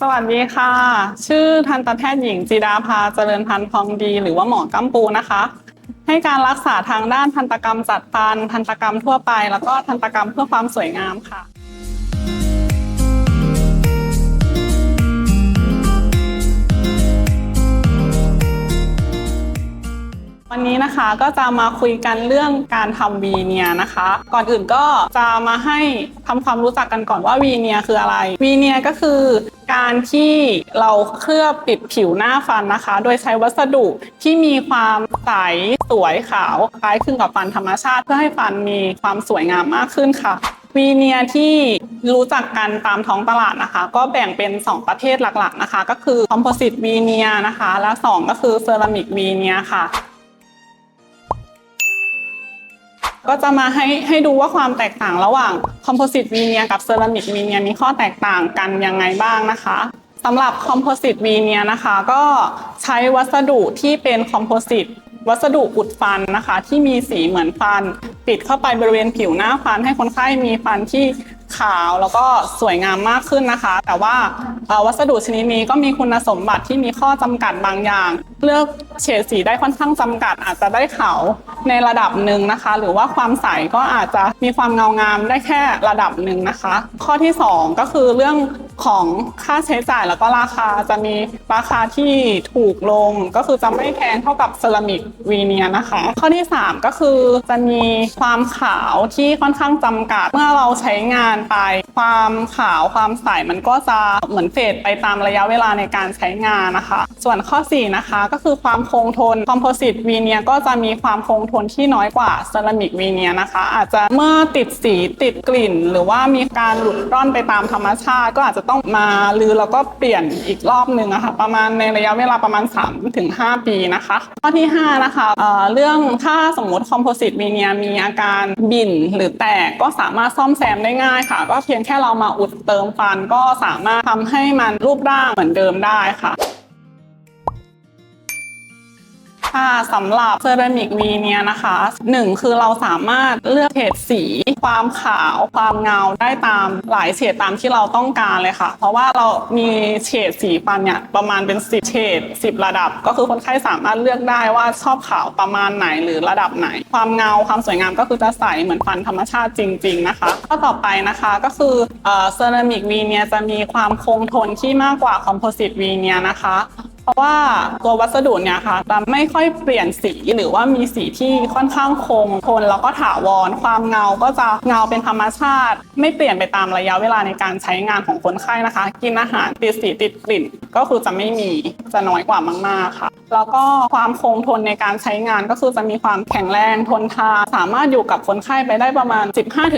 สวัสดีค่ะ ชื่อทันตแพทย์หญิงจีดาภาเจริญพันธ์ทองดี หรือว่าหมอกัมปูนะคะ ให้การรักษาทางด้านทันตกรรมจัดฟันทันตกรรมทั่วไป แล้วก็ทันตกรรมเพื่อความสวยงามค่ะ วันนี้นะคะก็จะมาคุยกันเรื่องการทำวีเนียนะคะ ก่อนอื่นก็จะมาให้ทำความรู้จักกันก่อนว่าวีเนียคืออะไร วีเนียก็คือการที่เราเคลือบปิดผิวหน้าฟันนะคะ โดยใช้วัสดุที่มีความใสสวยขาวคล้ายคลึงกับฟันธรรมชาติ เพื่อให้ฟันมีความสวยงามมากขึ้นค่ะวีเนียที่รู้จักกันตามท้องตลาดนะคะ ก็แบ่งเป็น 2 ประเภทหลักๆนะคะ ก็คือคอมโพสิตวีเนียนะคะ และ 2 ก็คือเซรามิกวีเนียค่ะ ก็จะมาให้ให้ดูว่าความแตกต่างระหว่างคอมโพสิตวีเนียกับเซรามิกวีเนียมีข้อแตกต่างกันยังไงบ้างนะคะสำหรับคอมโพสิตวีเนียนะคะ ก็ใช้วัสดุที่เป็นคอมโพสิตวัสดุอุดฟันนะคะ ที่มีสีเหมือนฟันปิดเข้าไปบริเวณผิวหน้าฟันให้คนไข้มีฟันที่ ขาวแล้วก็สวยงามมากขึ้นนะคะ แต่ว่าวัสดุชนิดนี้ก็มีคุณสมบัติที่มีข้อจำกัดบางอย่าง เลือกเฉดสีได้ค่อนข้างจำกัด อาจจะได้ขาวในระดับหนึ่งนะคะ หรือว่าความใสก็อาจจะมีความเงางามได้แค่ระดับหนึ่งนะคะ ข้อที่สองก็คือเรื่อง ของค่าใช้จ่ายแล้วก็ราคาจะมีราคาที่ถูกลงก็คือจะไม่แพงเท่ากับเซรามิกวีเนียนะคะ ข้อที่ 3 ก็คือจะมีความขาวที่ค่อนข้างจำกัด เมื่อเราใช้งานไป ความขาวความใสมันก็จะเหมือนเฟดไปตามระยะเวลาในการใช้งานนะคะ ส่วนข้อ 4 นะคะก็คือความคงทนคอมโพสิตวีเนียก็จะมีความคงทนที่น้อยกว่าเซรามิกวีเนียนะคะ อาจจะเมื่อติดสีติดกลิ่น หรือว่ามีการหลุดร่อนไปตามธรรมชาติก็อาจจะต้องมาลือแล้วก็เปลี่ยนอีกรอบหนึ่งนะคะประมาณในระยะเวลาประมาณ 3-5 ปีนะคะข้อที่ 5 นะคะเเรื่องถ้าสมมติคอมโพสิตวีเนียมีอาการบิ่นหรือแตกก็สามารถซ่อมแซมได้ง่ายค่ะ ก็เพียงแค่เรามาอุดเติมฟันก็สามารถทำให้มันรูปร่างเหมือนเดิมได้ค่ะ ค่ะสำหรับเซรามิกวีเนี่ยนะคะหนึ่งคือเราสามารถเลือกเฉดสี ความขาว ความเงาได้ตามหลายเฉดตามที่เราต้องการเลยค่ะ เพราะว่าเรามีเฉดสีฟันเนี่ยประมาณเป็น 10เฉด10 ระดับ ก็คือคนไข้สามารถเลือกได้ว่าชอบขาวประมาณไหนหรือระดับไหน ความเงาความสวยงามก็คือจะใสเหมือนฟันธรรมชาติจริง ๆนะคะข้อต่อไปนะคะก็คือเซรามิกวีเนี่ยจะมีความคงทนที่มากกว่าคอมโพสิตวีเนี่ยนะคะ ราะว่าตัววัสดุเนี่ยค่ะจะไม่ค่อยเปลี่ยนสีหรือว่ามีสีที่ค่อนข้างคงทนแล้วก็ถาวร ความเงาก็จะเงาเป็นธรรมชาติ ไม่เปลี่ยนไปตามระยะเวลาในการใช้งานของคนไข้นะคะ กินอาหารติดสีติดกลิ่นก็คือจะไม่มีจะน้อยกว่ามากๆค่ะ แล้วก็ความคงทนในการใช้งานก็คือจะมีความแข็งแรงทนทานสามารถอยู่กับคนไข้ไปได้ประมาณ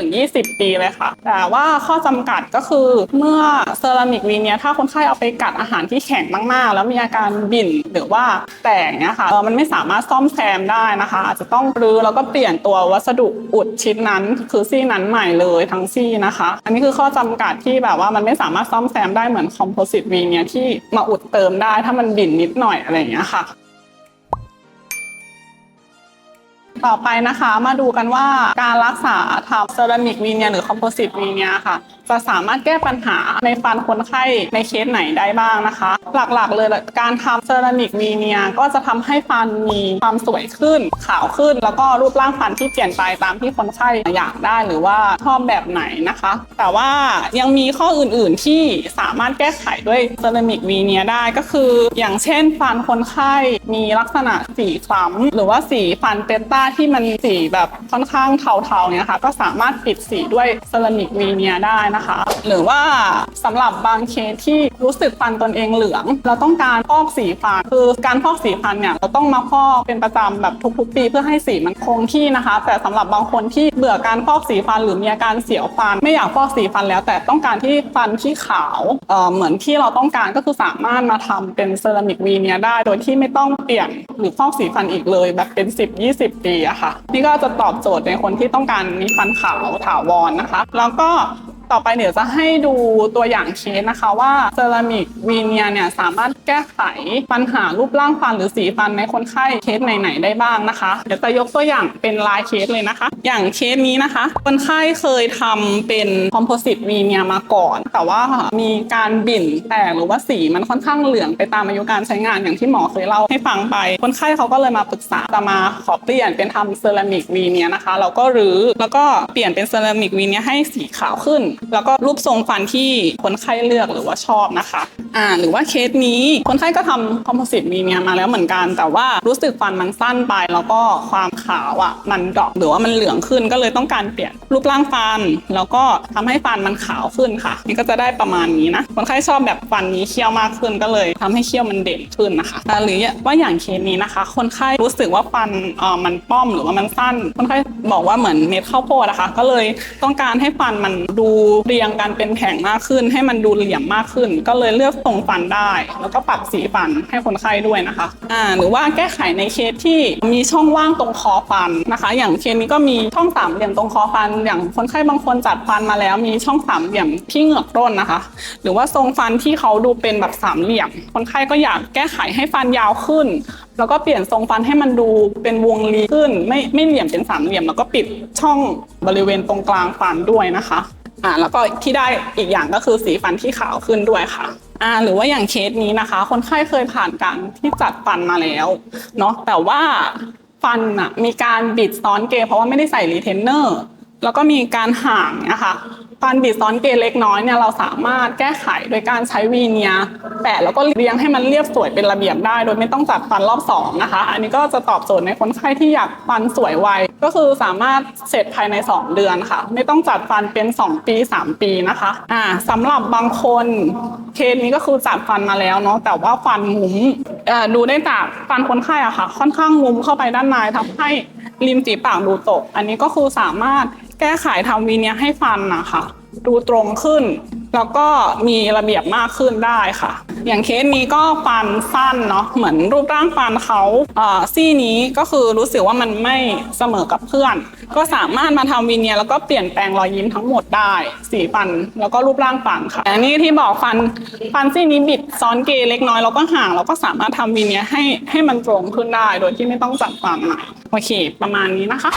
15-20 ปีเลยค่ะ แต่ว่าข้อจำกัดก็คือเมื่อเซรามิกวีเนียถ้าคนไข้เอาไปกัดอาหารที่แข็งมากๆ แล้วมีอาการบิ่นหรือว่าแตกเนี่ยค่ะมันไม่สามารถซ่อมแซมได้นะคะ อาจจะต้องรื้อแล้วก็เปลี่ยนตัววัสดุอุดชิ้นนั้นคือซี่นั้นใหม่เลยทั้งซี่นะคะ อันนี้คือข้อจำกัดที่แบบว่ามันไม่สามารถซ่อมแซมได้เหมือนคอมโพสิตวีเนียที่มาอุดเติมได้ถ้ามันบิ่นนิดหน่อยอะไรอย่างเงี้ยค่ะ ต่อไปนะคะมาดูกันว่าการรักษาทำเซรามิกวีเนียหรือคอมโพสิตวีเนียค่ะจะสามารถแก้ปัญหาในฟันคนไข้ในเคสไหนได้บ้างนะคะ หลักๆเลยการทำเซรามิกวีเนียก็จะทำให้ฟันมีความสวยขึ้น ขาวขึ้น แล้วก็รูปร่างฟันที่เปลี่ยนไปตามที่คนไข้อยากได้หรือว่าชอบแบบไหนนะคะ แต่ว่ายังมีข้ออื่นๆที่สามารถแก้ไขด้วยเซรามิกวีเนียได้ก็คือ อย่างเช่น ฟันคนไข้มีลักษณะสีคล้ำหรือว่าสีฟันเปต้าที่มันสีแบบค่อนข้างเทาๆเนี่ยค่ะก็สามารถปิดสีด้วยเซรามิกวีเนียได้นะคะหรือว่าสำหรับบางเคสที่รู้สึกฟันตนเองเหลือง เราต้องการพอกสีฟันคือการพอกสีฟันเนี่ยเราต้องมาพอกเป็นประจำแบบทุกๆ ปีเพื่อให้สีมันคงที่นะคะ แต่สำหรับบางคนที่เบื่อการพอกสีฟันหรือมีอาการเสียวฟัน ไม่อยากพอกสีฟันแล้ว แต่ต้องการที่ฟันที่ขาวเอ่อเหมือนที่เราต้องการก็คือสามารถมาทำเป็นเซรามิกวีเนียได้ โดยที่ไม่ต้องเปลี่ยนหรือพอกสีฟันอีกเลย แบบเป็น 10-20 ปีอะค่ะ นี่ก็จะตอบโจทย์ในคนที่ต้องการมีฟันขาวถาวรนะคะ แล้วก็ ต่อไปเดี๋ยวจะให้ดูตัวอย่างเคสนะคะว่าเซรามิกวีเนียเนี่ยสามารถแก้ไขปัญหารูปร่างฟันหรือสีฟันในคนไข้เคสไหนๆได้บ้างนะคะ เดี๋ยวจะยกตัวอย่างเป็นลายเคสเลยนะคะ อย่างเคสนี้นะคะ คนไข้เคยทำเป็นคอมโพสิตวีเนียมาก่อน แต่ว่ามีการบิ่นแตกหรือว่าสีมันค่อนข้างเหลืองไปตามอายุการใช้งานอย่างที่หมอเคยเล่าให้ฟังไป คนไข้เขาก็เลยมาปรึกษาจะมาขอเปลี่ยนเป็นทำเซรามิกวีเนียนะคะ เราก็รื้อแล้วก็เปลี่ยนเป็นเซรามิกวีเนียให้สีขาวขึ้นแล้วก็รูปทรงฟันที่คนไข้เลือกหรือว่าชอบนะคะ อ่า หรือว่าเคสนี้คนไข้ก็ทำคอมโพสิตวีเนียมาแล้วเหมือนกัน แต่ว่ารู้สึกฟันมันสั้นไป แล้วก็ความขาวอะมันดรอปหรือว่ามันเหลืองขึ้นก็เลยต้องการเปลี่ยนรูปร่างฟัน แล้วก็ทำให้ฟันมันขาวขึ้นค่ะ นี่ก็จะได้ประมาณนี้นะคนไข้ชอบแบบฟันมีเขี้ยวมากขึ้นก็เลยทำให้เขี้ยวมันเด่นขึ้นนะคะอ่หรือว่าอย่างเคสนี้นะคะ คนไข้รู้สึกว่าฟันเอ่อมันป้อมหรือว่ามันสั้น คนไข้บอกว่าเหมือนเม็ดข้าวโพดนะคะ ก็เลยต้องการให้ฟันมันดูเรียงกันเป็นแผงมากขึ้น ให้มันดูเหลี่ยมมากขึ้น ก็เลยเลือกทรงฟันได้ แล้วก็ปรับสีฟันให้คนไข้ด้วยนะคะอ่าหรือว่าแก้ไขในเคสที่มีช่องว่างตรงคอฟันนะคะ อย่างเคสนี้ก็มีช่องสามเหลี่ยมตรงคอฟัน อย่างคนไข้บางคนจัดฟันมาแล้ว มีช่องสามเหลี่ยมที่เหงือกต้นนะคะ หรือว่าทรงฟันที่เขาดูเป็นแบบสามเหลี่ยม คนไข้ก็อยากแก้ไขให้ฟันยาวขึ้น แล้วก็เปลี่ยนทรงฟันให้มันดูเป็นวงรีขึ้น ไม่ไม่เหลี่ยมเป็นสามเหลี่ยม แล้วก็ปิดช่องบริเวณตรงกลางฟันด้วยนะคะ อ่าแล้วก็ที่ได้อีกอย่างก็คือสีฟันที่ขาวขึ้นด้วยค่ะอ่าหรือว่าอย่างเคสนี้นะคะ คนไข้เคยผ่านการที่จัดฟันมาแล้วเนาะแต่ว่าฟันอะมีการบิดซ้อนเกเพราะว่าไม่ได้ใส่รีเทนเนอร์แล้วก็มีการห่างนะคะ ฟันบิดซ้อนเกเล็กน้อยเนี่ยเราสามารถแก้ไขโดยการใช้วีเนียแปะแล้วก็เรียงให้มันเรียบสวยเป็นระเบียบได้ โดยไม่ต้องจัดฟันรอบสองนะคะ อันนี้ก็จะตอบโจทย์ในคนไข้ที่อยากฟันสวยไว ก็คือสามารถเสร็จภายใน 2 เดือนค่ะ ไม่ต้องจัดฟันเป็น 2 ปี 3 ปีนะคะอ่าสำหรับบางคนเคสนี้ก็คือจัดฟันมาแล้วเนาะแต่ว่าฟันงุ้มอ่อดูได้จากฟันคนไข้อะค่ะ ค่อนข้างงุ้มเข้าไปด้านในทำให้ริมฝีปากดูตก อันนี้ก็คือสามารถ แก้ไขทำวีเนียให้ฟันนะคะดูตรงขึ้น แล้วก็มีระเบียบมากขึ้นได้ค่ะ อย่างเคสนี้ก็ฟันสั้นเนาะเหมือนรูปร่างฟันเขาซี่นี้ก็คือรู้สึกว่ามันไม่เสมอกับเพื่อน ก็สามารถมาทำวีเนียแล้วก็เปลี่ยนแปลงรอยยิ้มทั้งหมดได้ สีฟันแล้วก็รูปร่างฟันค่ะอันนี้ที่บอกฟันฟันซี่นี้บิดซ้อนเกยเล็กน้อยแล้วก็ห่างเราก็สามารถทำวีเนียให้ให้มันตรงขึ้นได้ โดยที่ไม่ต้องจัดฟันใหม่โอเค ประมาณนี้นะคะ